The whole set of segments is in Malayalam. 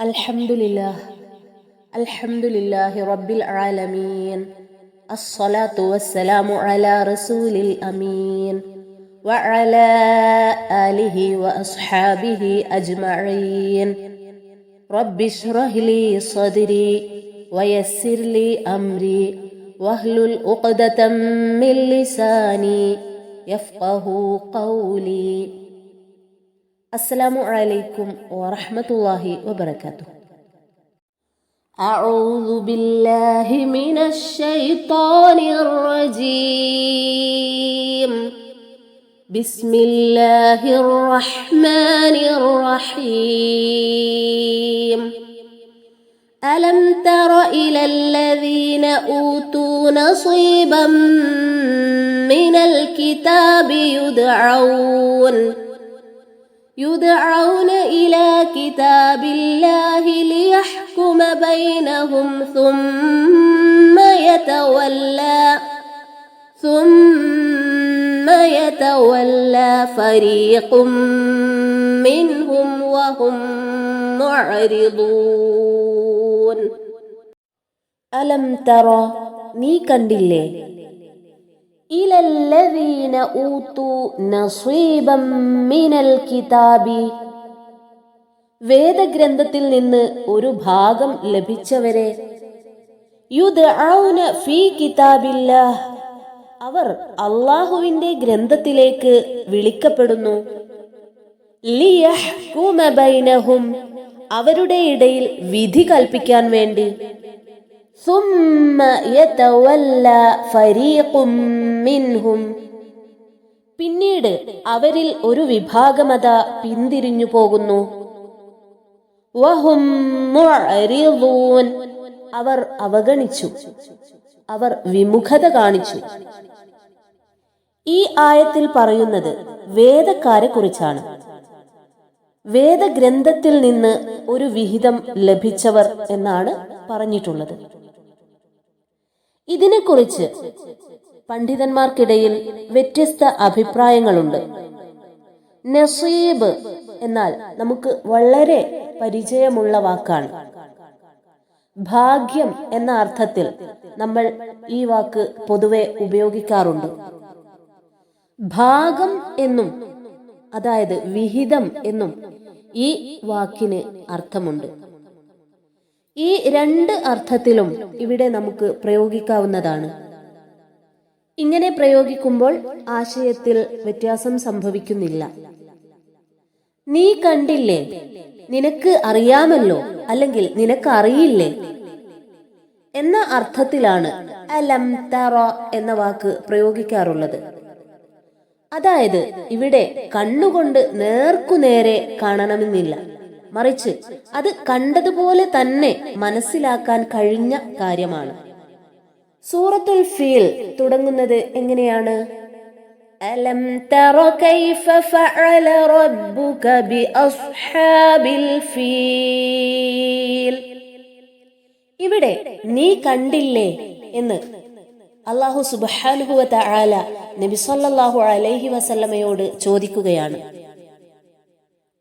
الحمد لله. الحمد لله رب العالمين. الصلاة والسلام على رسول الأمين وعلى آله وأصحابه أجمعين. رب اشرح لي صدري ويسر لي أمري واهلل عقدة من لساني يفقه قولي. السلام عليكم ورحمة الله وبركاته. أعوذ بالله من الشيطان الرجيم. بسم الله الرحمن الرحيم. ألم تر إلى الذين أوتوا نصيبا من الكتاب يدعون يدعون إلى كتاب الله ليحكم بينهم ثم يتولى ثم يتولى فريق منهم وهم معرضون. ألم ترى നീ ഊതു നസീബം മിനൽ കിതാബി. വേദഗ്രന്ഥത്തിൽ നിന്ന് ഒരു ഭാഗം ലഭിച്ചവരെ യുദ്ഔന ഫീ കിതാബില്ലാഹ്. അവർ അള്ളാഹുവിന്റെ ഗ്രന്ഥത്തിലേക്ക് വിളിക്കപ്പെടുന്നു. അവരുടെ ഇടയിൽ വിധി കൽപ്പിക്കാൻ വേണ്ടി. ثم يتولى فريق منهم പിന്നീട് അവരിൽ ഒരു വിഭാഗമത പിന്തിരിഞ്ഞു പോകുന്നു വഹും മുഅ്രിദൂൻ അവർ അവഗണിച്ചു അവർ വിമുഖത കാണിച്ചു ഈ ആയത്തിൽ പറയുന്നത് വേദക്കാരെ കുറിച്ചാണ് വേദഗ്രന്ഥത്തിൽ നിന്ന് ഒരു വിഹിതം ലഭിച്ചവർ എന്നാണ് പറഞ്ഞിട്ടുള്ളത് ഇതിനെക്കുറിച്ച് പണ്ഡിതന്മാർക്കിടയിൽ വ്യത്യസ്ത അഭിപ്രായങ്ങളുണ്ട്. നസീബ് എന്നാൽ നമുക്ക് വളരെ പരിചയമുള്ള വാക്കാണ്. ഭാഗ്യം എന്ന അർത്ഥത്തിൽ നമ്മൾ ഈ വാക്ക് പൊതുവെ ഉപയോഗിക്കാറുണ്ട്. ഭാഗം എന്നും അതായത് വിഹിതം എന്നും ഈ വാക്കിന് അർത്ഥമുണ്ട്. ഈ രണ്ട് അർത്ഥത്തിലും ഇവിടെ നമുക്ക് പ്രയോഗിക്കാവുന്നതാണ്. ഇങ്ങനെ പ്രയോഗിക്കുമ്പോൾ ആശയത്തിൽ വ്യത്യാസം സംഭവിക്കുന്നില്ല. നീ കണ്ടില്ലേ? നിനക്ക് അറിയാമല്ലോ അല്ലെങ്കിൽ നിനക്ക് അറിയില്ലേ എന്ന അർത്ഥത്തിലാണ് എന്ന വാക്ക് പ്രയോഗിക്കാറുള്ളത്. അതായത് ഇവിടെ കണ്ണുകൊണ്ട് നേർക്കുനേരെ കാണണമെന്നില്ല. മറിച്ച് അത് കണ്ടതുപോലെ തന്നെ മനസ്സിലാക്കാൻ കഴിഞ്ഞ കാര്യമാണ്. സൂറത്തുൽ ഫീൽ തുടങ്ങുന്നത് എങ്ങനെയാണ്? അലം തറ കൈഫ ഫഅല റബ്ബുക ബി അസ്ഹാബിൽ ഫീൽ. ഇവിടെ നീ കണ്ടില്ലേ എന്ന് അള്ളാഹു സുബ്ഹാനഹു തആല നബി സല്ലല്ലാഹു അലൈഹി വസല്ലമയോട് ചോദിക്കുകയാണ്.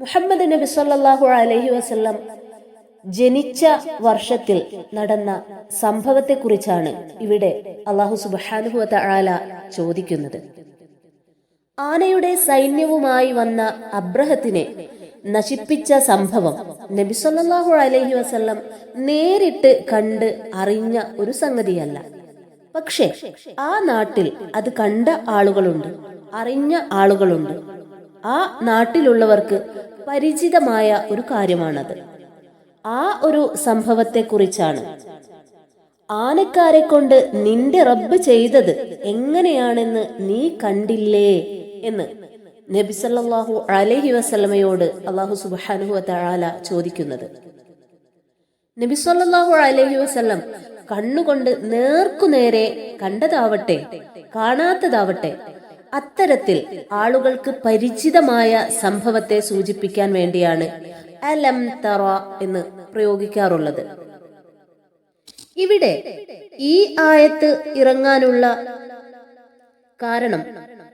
മുഹമ്മദ് നബി സല്ലാഹു അലഹി വസ്ല്ലാം ജനിച്ച വർഷത്തിൽ നടന്ന സംഭവത്തെക്കുറിച്ചാണ് ഇവിടെ അള്ളാഹു സുബ്ഹാനഹു തആല ചോദിക്കുന്നത്. ആനയുടെ സൈന്യവുമായി വന്ന അബ്രഹത്തിനെ നശിപ്പിച്ച സംഭവം നബി സല്ലല്ലാഹു അലൈഹി വസല്ലം നേരിട്ട് കണ്ട് അറിഞ്ഞ ഒരു സംഗതിയല്ല. പക്ഷേ ആ നാട്ടിൽ അത് കണ്ട ആളുകളുണ്ട് അറിഞ്ഞ ആളുകളുണ്ട്. ആ നാട്ടിലുള്ളവർക്ക് പരിചിതമായ ഒരു കാര്യമാണത്. ആ ഒരു സംഭവത്തെക്കുറിച്ചാണ്. ആനക്കാരെ കൊണ്ട് നിന്റെ റബ്ബ് ചെയ്തത് എങ്ങനെയാണെന്ന് നീ കണ്ടില്ലേ എന്ന് നബി സല്ലല്ലാഹു അലൈഹി വസല്ലമയോട് അള്ളാഹു സുബാനുഹു വതആല ചോദിക്കുന്നത്. നബി സല്ലല്ലാഹു അലൈഹി വസല്ലം കണ്ണുകൊണ്ട് നേർക്കുനേരെ കണ്ടതാവട്ടെ കാണാത്തതാവട്ടെ അത്തരത്തിൽ ആളുകൾക്ക് പരിചിതമായ സംഭവത്തെ സൂചിപ്പിക്കാൻ വേണ്ടിയാണ് അലം തറ എന്ന് പ്രയോഗിക്കാറുള്ളത്. ഇവിടെ ഈ ആയത്ത് ഇറങ്ങാനുള്ള കാരണം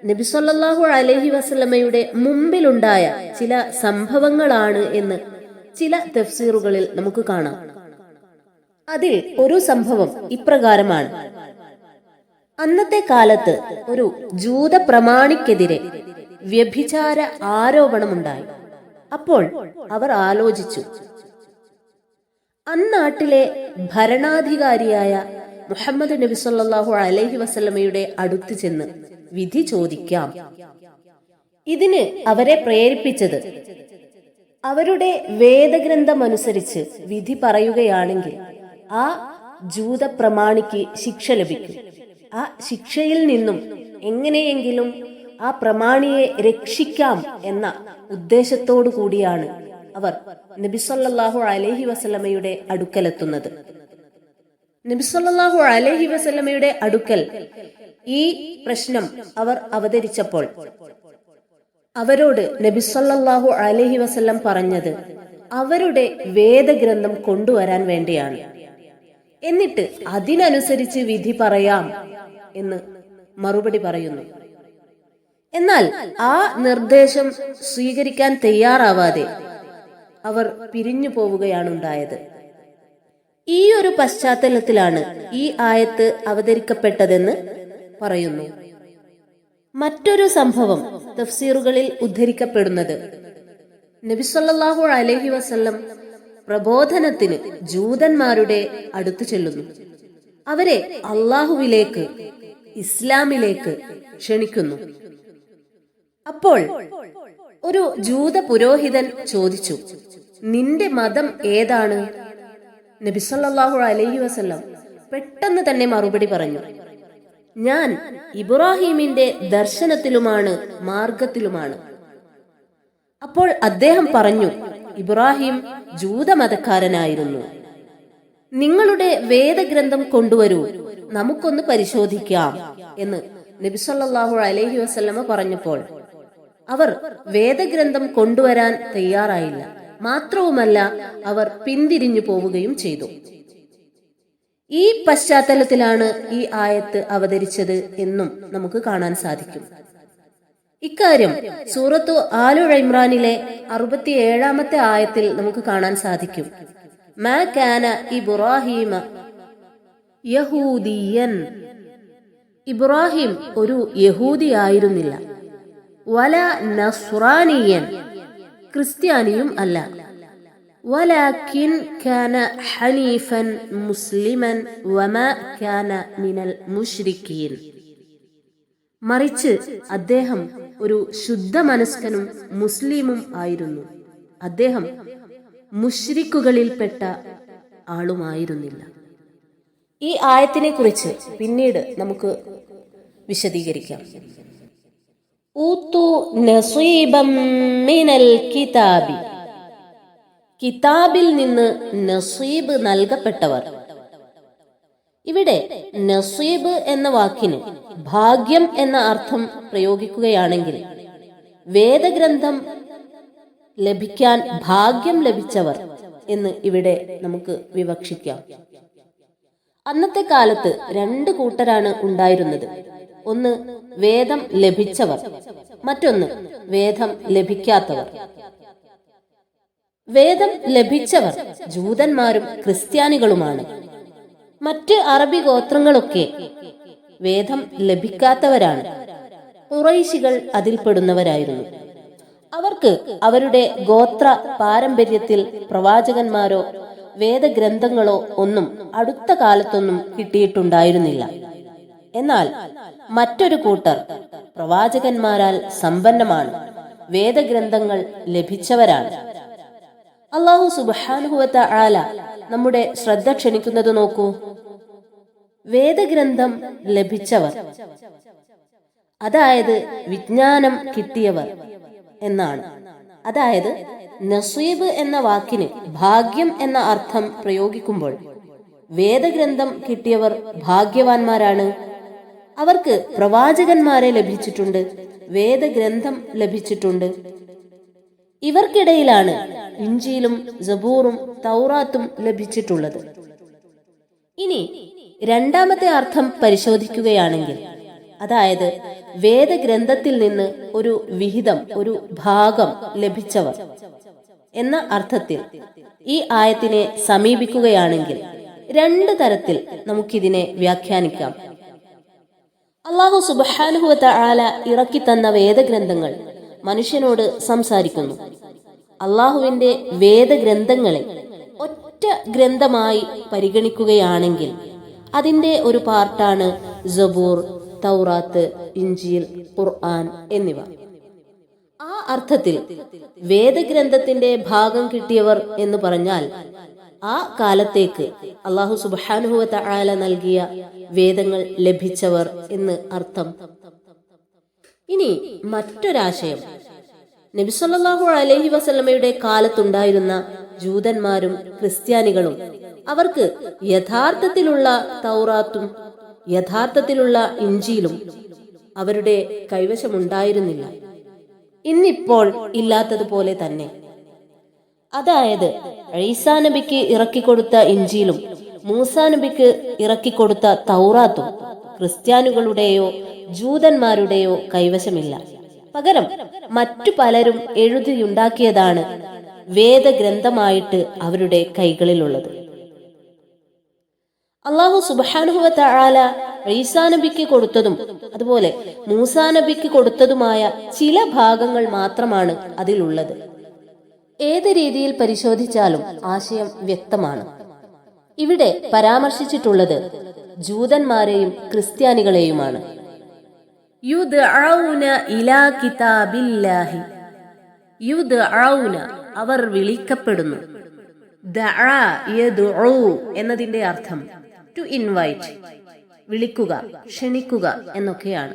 നബിസൊല്ലാഹു അലഹി വസ്ലമയുടെ മുമ്പിലുണ്ടായ ചില സംഭവങ്ങളാണ് എന്ന് ചില തഫ്സീറുകളിൽ നമുക്ക് കാണാം. അതിൽ ഒരു സംഭവം ഇപ്രകാരമാണ്. അന്നത്തെ കാലത്ത് ഒരു ജൂത പ്രമാണിക്കെതിരെ വ്യഭിചാര ആരോപണമുണ്ടായി. അപ്പോൾ അവർ ആലോചിച്ചു അന്നാട്ടിലെ ഭരണാധികാരിയായ മുഹമ്മദ് നബി സല്ലാഹു അലൈഹി വസല്ലമയുടെ അടുത്ത് ചെന്ന് വിധി ചോദിക്കാം. ഇതിന് അവരെ പ്രേരിപ്പിച്ചത് അവരുടെ വേദഗ്രന്ഥമനുസരിച്ച് വിധി പറയുകയാണെങ്കിൽ ആ ജൂത പ്രമാണിക്ക് ശിക്ഷ ലഭിക്കും. ആ ശിക്ഷയിൽ നിന്നും എങ്ങനെയെങ്കിലും ആ പ്രമാണിയെ രക്ഷിക്കാം എന്ന ഉദ്ദേശത്തോടു കൂടിയാണ് അവർ നബിസൊല്ലാഹു അലഹി വസല്ലമയുടെ അടുക്കലെത്തുന്നത്. നബിസൊല്ലാഹു അലഹി വസല്ലമയുടെ അടുക്കൽ ഈ പ്രശ്നം അവർ അവതരിച്ചപ്പോൾ അവരോട് നബിസൊല്ലാഹു അലഹി വസല്ലം പറഞ്ഞത് അവരുടെ വേദഗ്രന്ഥം കൊണ്ടുവരാൻ വേണ്ടിയാണ്. എന്നിട്ട് അതിനനുസരിച്ച് വിധി പറയാം എന്ന് മറുപടി പറയുന്നു. എന്നാൽ ആ നിർദ്ദേശം സ്വീകരിക്കാൻ തയ്യാറാവാതെ അവർ പിരിഞ്ഞു പോവുകയാണ് ഉണ്ടായത് ഈ ഒരു പശ്ചാത്തലത്തിലാണ് ഈ ആയത്ത് അവതരിക്കപ്പെട്ടതെന്ന് പറയുന്നു. മറ്റൊരു സംഭവം തഫ്സീറുകളിൽ ഉദ്ധരിക്കപ്പെടുന്നത്. നബിസൊല്ലാഹു അലഹി വസല്ലം പ്രബോധനത്തിന് ജൂതന്മാരുടെ അടുത്തു ചെല്ലുന്നു. അവരെ അള്ളാഹുവിലേക്ക് ഇസ്ലാമിലേക്ക് ക്ഷണിക്കുന്നു. അപ്പോൾ ഒരു ജൂത പുരോഹിതൻ ചോദിച്ചു നിന്റെ മതം ഏതാണ്? നബിസല്ലാഹു അലൈഹി വസല്ലം പെട്ടെന്ന് തന്നെ മറുപടി പറഞ്ഞു ഞാൻ ഇബ്രാഹിമിന്റെ ദർശനത്തിലുമാണ് മാർഗത്തിലുമാണ്. അപ്പോൾ അദ്ദേഹം പറഞ്ഞു ഇബ്രാഹിം ജൂതമതക്കാരനായിരുന്നു നിങ്ങളുടെ വേദഗ്രന്ഥം കൊണ്ടുവരൂ. നമുക്കൊന്ന് പരിശോധിക്കാം എന്ന് നബിസല്ലാഹു അലഹി വസല്ലമ പറഞ്ഞപ്പോൾ അവർ വേദഗ്രന്ഥം കൊണ്ടുവരാൻ തയ്യാറായില്ല. മാത്രവുമല്ല അവർ പിന്തിരിഞ്ഞു പോവുകയും ചെയ്തു. ഈ പശ്ചാത്തലത്തിലാണ് ഈ ആയത്ത് അവതരിച്ചത് എന്നും നമുക്ക് കാണാൻ സാധിക്കും. ഇക്കാര്യം സൂറത്തു ആലു ഇമ്രാനിലെ അറുപത്തിയേഴാമത്തെ ആയത്തിൽ നമുക്ക് കാണാൻ സാധിക്കും. മാ كان യഹൂദിയൻ. ഇബ്രാഹിം ഒരു യഹൂദിയായിരുന്നില്ല. വല നസ്രാനിയൻ. ക്രിസ്ത്യാനിയും അല്ല. വലാക്കിൻ കാന ഹനീഫൻ മുസ്ലിമൻ വമ കാന മിനൽ المشركين മറിച്ച് അദ്ദേഹം ഒരു ശുദ്ധ മനസ്കനും മുസ്ലിമും ആയിരുന്നു. അദ്ദേഹം മുഷ്രിക്കുകളിൽപ്പെട്ട ആളുമായിരുന്നില്ല. ഈ ആയത്തിനെ കുറിച്ച് പിന്നീട് നമുക്ക് വിശദീകരിക്കാം. ഊത്തു നസീബം മിനൽ കിതാബി. കിതാബിൽ നിന്ന് നസീബ് നൽകപ്പെട്ടവർ. ഇവിടെ നസീബ് എന്ന വാക്കിന് ഭാഗ്യം എന്ന അർത്ഥം പ്രയോഗിക്കുകയാണെങ്കിൽ വേദഗ്രന്ഥം ലഭിക്കാൻ ഭാഗ്യം ലഭിച്ചവർ എന്ന് ഇവിടെ നമുക്ക് വിവക്ഷിക്കാം. അന്നത്തെ കാലത്ത് രണ്ട് കൂട്ടരാണ് ഉണ്ടായിരുന്നത്. ഒന്ന് വേദം ലഭിച്ചവർ മറ്റൊന്ന് വേദം ലഭിക്കാത്തവർ. വേദം ലഭിച്ചവർ ജൂതന്മാരും ക്രിസ്ത്യാനികളുമാണ്. മറ്റ് അറബി ഗോത്രങ്ങളൊക്കെ വേദം ലഭിക്കാത്തവരാണ്. കുറൈശികൾ അതിൽപ്പെടുന്നവരായിരുന്നു. അവർക്ക് അവരുടെ ഗോത്ര പാരമ്പര്യത്തിൽ പ്രവാചകന്മാരോ വേദഗ്രന്ഥങ്ങളോ ഒന്നും അടുത്ത കാലത്തൊന്നും കിട്ടിയിട്ടുണ്ടായിരുന്നില്ല. എന്നാൽ മറ്റൊരു കൂട്ടർ പ്രവാചകന്മാരാൽ സമ്പന്നമാണ്. വേദഗ്രന്ഥങ്ങൾ ലഭിച്ചവരാണ്. അള്ളാഹു സുബാനുഹുവത്ത ആല നമ്മുടെ ശ്രദ്ധ ക്ഷണിക്കുന്നത് നോക്കൂ. വേദഗ്രന്ഥം ലഭിച്ചവർ അതായത് വിജ്ഞാനം കിട്ടിയവർ എന്നാണ്. അതായത് നസീബ് എന്ന വാക്കിന് ഭാഗ്യം എന്ന അർത്ഥം പ്രയോഗിക്കുമ്പോൾ വേദഗ്രന്ഥം കിട്ടിയവർ ഭാഗ്യവാന്മാരാണ്. അവർക്ക് പ്രവാചകന്മാരെ ലഭിച്ചിട്ടുണ്ട് വേദഗ്രന്ഥം ലഭിച്ചിട്ടുണ്ട്. ഇവർക്കിടയിലാണ് ഇഞ്ചിയിലും ജബൂറും തൗറാത്തും ലഭിച്ചിട്ടുള്ളത്. ഇനി രണ്ടാമത്തെ അർത്ഥം പരിശോധിക്കുകയാണെങ്കിൽ അതായത് വേദഗ്രന്ഥത്തിൽ നിന്ന് ഒരു വിഹിതം ഒരു ഭാഗം ലഭിച്ചവർ എന്ന അർത്ഥത്തിൽ ഈ ആയത്തിനെ സമീപിക്കുകയാണെങ്കിൽ രണ്ട് തരത്തിൽ നമുക്കിതിനെ വ്യാഖ്യാനിക്കാം. അള്ളാഹു സുബാനുഹുവത്ത ആല ഇറക്കി തന്ന വേദഗ്രന്ഥങ്ങൾ മനുഷ്യനോട് സംസാരിക്കുന്നു. അള്ളാഹുവിന്റെ വേദഗ്രന്ഥങ്ങളെ ഒറ്റ ഗ്രന്ഥമായി പരിഗണിക്കുകയാണെങ്കിൽ അതിന്റെ ഒരു പാർട്ടാണ് ജബൂർ തൗറാത്ത് ഇഞ്ചിയിൽ ഖുർആൻ എന്നിവ. ആ അർത്ഥത്തിൽ വേദഗ്രന്ഥത്തിന്റെ ഭാഗം കിട്ടിയവർ എന്ന് പറഞ്ഞാൽ ആ കാലത്തേക്ക് അള്ളാഹു സുബാനുഹുവത്ത ആല നൽകിയ വേദങ്ങൾ ലഭിച്ചവർ എന്ന് അർത്ഥം. ഇനി മറ്റൊരാശയം. നബിസല്ലാഹു അലഹി വസല്ലമയുടെ കാലത്തുണ്ടായിരുന്ന ജൂതന്മാരും ക്രിസ്ത്യാനികളും അവർക്ക് യഥാർത്ഥത്തിലുള്ള തൗറാത്തും യഥാർത്ഥത്തിലുള്ള ഇഞ്ചിയിലും അവരുടെ കൈവശമുണ്ടായിരുന്നില്ല. ഇന്നിപ്പോൾ ഇല്ലാത്തതുപോലെ തന്നെ. അതായത് ഈസാ നബിക്ക് ഇറക്കിക്കൊടുത്ത ഇഞ്ചിയിലും മൂസാ നബിക്ക് ഇറക്കിക്കൊടുത്ത തൗറാത്തും ക്രിസ്ത്യാനികളുടെയോ ജൂതന്മാരുടെയോ കൈവശമില്ല. പകരം മറ്റു പലരും എഴുതിയുണ്ടാക്കിയതാണ് വേദഗ്രന്ഥമായിട്ട് അവരുടെ കൈകളിലുള്ളത്. അള്ളാഹു സുബാനുഹുവത്ത ആല ഈസാ നബിക്ക് കൊടുത്തതും അതുപോലെ മൂസാ നബിക്ക് കൊടുത്തതുമായ ചില ഭാഗങ്ങൾ മാത്രമാണ് അതിലുള്ളത്. ഏത് രീതിയിൽ പരിശോധിച്ചാലും ആശയം വ്യക്തമാണ്. ഇവിടെ പരാമർശിച്ചിട്ടുള്ളത് ജൂതന്മാരെയും ക്രിസ്ത്യാനികളെയുമാണ്. അവർ വിളിക്കപ്പെടുന്നു. എന്നതിന്റെ അർത്ഥം ടു ഇൻവൈറ്റ് വിളിക്കുക ക്ഷണിക്കുക എന്നൊക്കെയാണ്.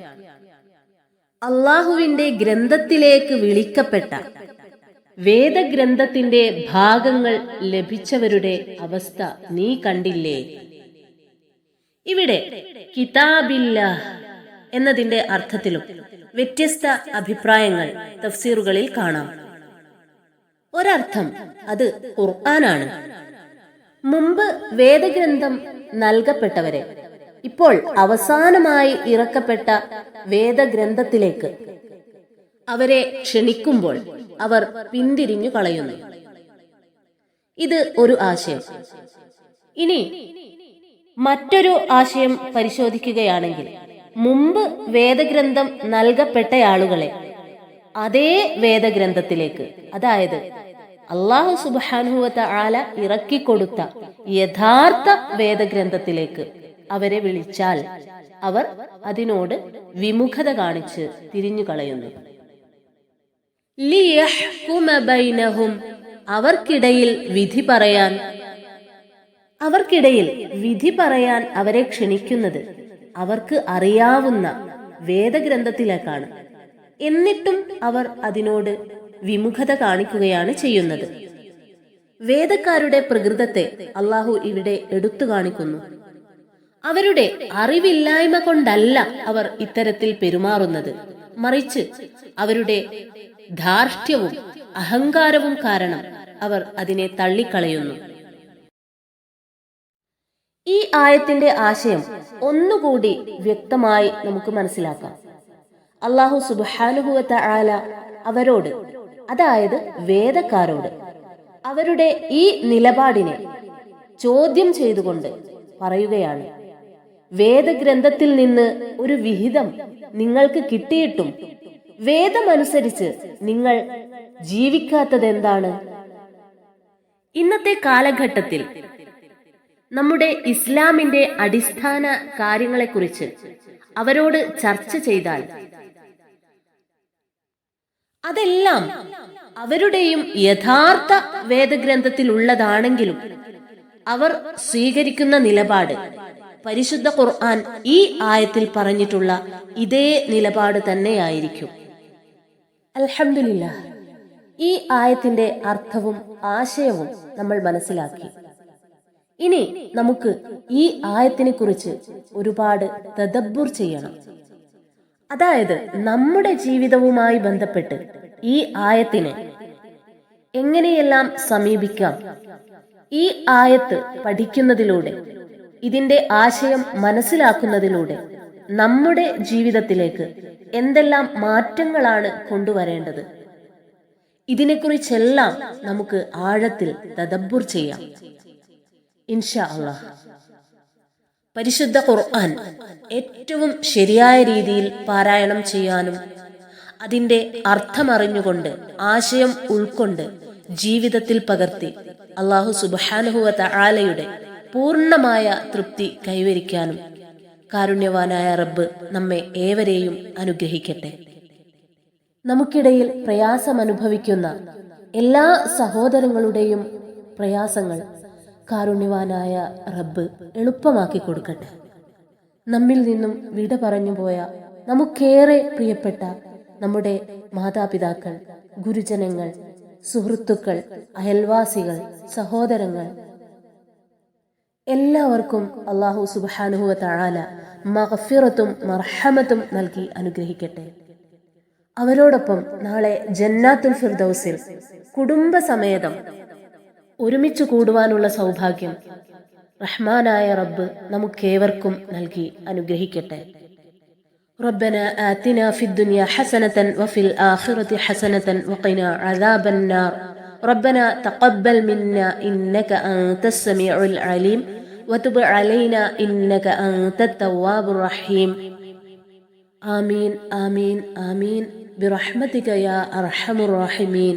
അള്ളാഹുവിന്റെ ഗ്രന്ഥത്തിലേക്ക് വിളിക്കപ്പെട്ട വേദഗ്രന്ഥത്തിന്റെ ഭാഗങ്ങൾ ലഭിച്ചവരുടെ അവസ്ഥ നീ കണ്ടില്ലേ? ഇവിടെ കിതാബില്ല എന്നതിന്റെ അർത്ഥത്തിലും വ്യത്യസ്ത അഭിപ്രായങ്ങൾ തഫ്സീറുകളിൽ കാണാം. ഒരർത്ഥം അത് ഖുർആനാണ്. മുമ്പ് വേദഗ്രന്ഥം നൽകപ്പെട്ടവരെ. ഇപ്പോൾ അവസാനമായി ഇറക്കപ്പെട്ട വേദഗ്രന്ഥത്തിലേക്ക്. അവരെ ക്ഷണിക്കുമ്പോൾ അവർ പിന്തിരിഞ്ഞു കളയുന്നു. ഇത് ഒരു ആശയം. ഇനി മറ്റൊരു ആശയം പരിശോധിക്കുകയാണെങ്കിൽ മുമ്പ് വേദഗ്രന്ഥം നൽകപ്പെട്ടയാളുകളെ അതേ വേദഗ്രന്ഥത്തിലേക്ക് അതായത് അള്ളാഹു സുബാനുവത്ത ആല ഇറക്കിക്കൊടുത്ത യഥാർത്ഥ വേദഗ്രന്ഥത്തിലേക്ക് അവരെ വിളിച്ചാൽ അവർ അതിനോട് വിമുഖത കാണിച്ച് തിരിഞ്ഞു കളയുന്നു. അവർക്കിടയിൽ വിധി പറയാൻ അവർക്കിടയിൽ വിധി പറയാൻ അവരെ ക്ഷണിക്കുന്നത് അവർക്ക് അറിയാവുന്ന വേദഗ്രന്ഥത്തിലേക്കാണ്. എന്നിട്ടും അവർ അതിനോട് വിമുഖത കാണിക്കുകയാണ് ചെയ്യുന്നത്. വേദക്കാരുടെ പ്രകൃതത്തെ അള്ളാഹു ഇവിടെ എടുത്തു കാണിക്കുന്നു. അവരുടെ അറിവില്ലായ്മ കൊണ്ടല്ല അവർ ഇത്തരത്തിൽ പെരുമാറുന്നത്. മറിച്ച് അവരുടെ ധാർഷ്ട്യവും അഹങ്കാരവും കാരണം അവർ അതിനെ തള്ളിക്കളയുന്നു. ഈ ആയത്തിന്റെ ആശയം ഒന്നുകൂടി വ്യക്തമായി നമുക്ക് മനസ്സിലാക്കാം. അള്ളാഹു സുബാനുഭവത്ത ആല അവരോട് അതായത് വേദക്കാരോട്. അവരുടെ ഈ നിലപാടിനെ ചോദ്യം ചെയ്തുകൊണ്ട് പറയുകയാണ് വേദഗ്രന്ഥത്തിൽ നിന്ന് ഒരു വിഹിതം നിങ്ങൾക്ക് കിട്ടിയിട്ടും വേദമനുസരിച്ച് നിങ്ങൾ ജീവിക്കാത്തത് എന്താണ് ഇന്നത്തെ കാലഘട്ടത്തിൽ നമ്മുടെ ഇസ്ലാമിന്റെ അടിസ്ഥാന കാര്യങ്ങളെക്കുറിച്ച് അവരോട് ചർച്ച ചെയ്താൽ അതെല്ലാം അവരുടെയും യഥാർത്ഥ വേദഗ്രന്ഥത്തിൽ ഉള്ളതാണെങ്കിലും അവർ സ്വീകരിക്കുന്ന നിലപാട് പരിശുദ്ധ ഖുർആൻ ഈ ആയത്തിൽ പറഞ്ഞിട്ടുള്ള ഇതേ നിലപാട് തന്നെയായിരിക്കും. അലഹമില്ല ഈ ആയത്തിന്റെ അർത്ഥവും ആശയവും നമ്മൾ മനസ്സിലാക്കി. ഇനി നമുക്ക് ഈ ആയത്തിനെ കുറിച്ച് ഒരുപാട് തദബ്ബുർ ചെയ്യണം. അതായത് നമ്മുടെ ജീവിതവുമായി ബന്ധപ്പെട്ട് ഈ ആയത്തിനെ എങ്ങനെയെല്ലാം സമീപിക്കാം? ഈ ആയത്ത് പഠിക്കുന്നതിലൂടെ ഇതിന്റെ ആശയം മനസ്സിലാക്കുന്നതിലൂടെ നമ്മുടെ ജീവിതത്തിലേക്ക് എന്തെല്ലാം മാറ്റങ്ങളാണ് കൊണ്ടുവരേണ്ടത്? ഇതിനെക്കുറിച്ചെല്ലാം നമുക്ക് ആഴത്തിൽ തദബ്ബുർ ചെയ്യാം. ഇൻഷാ അള്ളാഹ്. പരിശുദ്ധ ഖുർആൻ ഏറ്റവും ശരിയായ രീതിയിൽ പാരായണം ചെയ്യാനും അതിന്റെ അർത്ഥമറിഞ്ഞുകൊണ്ട് ആശയം ഉൾക്കൊണ്ട് ജീവിതത്തിൽ പകർത്തി അള്ളാഹു സുബാനുഹുവ ആലയുടെ പൂർണമായ തൃപ്തി കൈവരിക്കാനും കാരുണ്യവാനായ റബ്ബ് നമ്മെ ഏവരെയും അനുഗ്രഹിക്കട്ടെ. നമുക്കിടയിൽ പ്രയാസം അനുഭവിക്കുന്ന എല്ലാ സഹോദരങ്ങളുടെയും പ്രയാസങ്ങൾ കാരുണ്യവാനായ റബ്ബ് എളുപ്പമാക്കി കൊടുക്കട്ടെ. നമ്മിൽ നിന്നും വിട പറഞ്ഞു പോയ നമുക്കേറെ പ്രിയപ്പെട്ട നമ്മുടെ മാതാപിതാക്കൾ ഗുരുജനങ്ങൾ സുഹൃത്തുക്കൾ അയൽവാസികൾ സഹോദരങ്ങൾ എല്ലാവർക്കും അള്ളാഹു സുബാനുഹുവ താഴാല മഹഫിറത്തും മർഹമത്തും നൽകി അനുഗ്രഹിക്കട്ടെ. അവരോടൊപ്പം നാളെ ജന്നാത്തുൽ ഫിർദൌസിൽ കുടുംബസമേതം ഒരുമിച്ച് കൂടുവാനുള്ള സൗഭാഗ്യം റഹ്മാനായ റബ്ബ് നമുക്കേവർക്കും നൽകി അനുഗ്രഹിക്കട്ടെ ربنا آتنا في الدنيا حسنة وفي الآخرة حسنة وقنا عذاب النار ربنا تقبل منا إنك أنت السميع العليم وتب علينا إنك أنت التواب الرحيم آمين آمين آمين برحمتك يا أرحم الراحمين